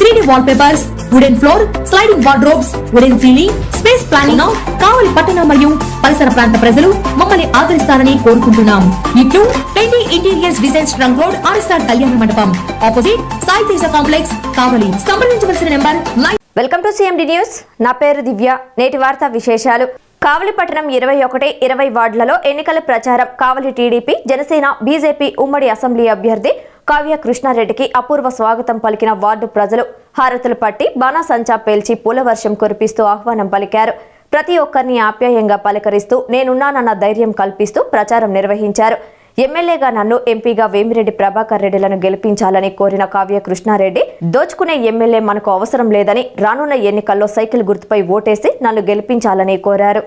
three D wallpapers wooden floor sliding wardrobes wooden ceiling space planning Kavali పట్టణ మరియు పరిసర ప్రాంత ప్రజలు మమ్మల్ని ఆదరిస్తారని కోరుకుంటున్నాం. ఇట్లు trendy interiors design trunk road RSR Kalyana Mandapam. Opposite Sai Teja complex Kavali. సంప్రదించవలసిన number welcome to CMD news నా పేరు దివ్య. నేటి వార్తా విశేషాలు. కావలిపట్నం ఇరవై ఒకటి ఇరవై వార్డులలో ఎన్నికల ప్రచారం. కావలి టీడీపీ జనసేన బీజేపీ ఉమ్మడి అసెంబ్లీ అభ్యర్థి కావ్య కృష్ణారెడ్డికి అపూర్వ స్వాగతం పలికిన వార్డు ప్రజలు. హారతులు పట్టి బాణాసంచా పేల్చి పూలవర్షం కురిపిస్తూ ఆహ్వానం పలికారు. ప్రతి ఒక్కరిని ఆప్యాయంగా పలకరిస్తూ నేనున్నానన్న ధైర్యం కల్పిస్తూ ప్రచారం నిర్వహించారు. ఎమ్మెల్యేగా నన్ను ఎంపీగా వేమిరెడ్డి ప్రభాకర్ రెడ్డిలను గెలిపించాలని కోరిన కావ్య కృష్ణారెడ్డి దోచుకునే ఎమ్మెల్యే మనకు అవసరం లేదని రానున్న ఎన్నికల్లో సైకిల్ గుర్తుపై ఓటేసి నన్ను గెలిపించాలని కోరారు.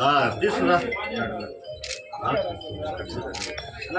ఆ, తీసుకురా బాలన్న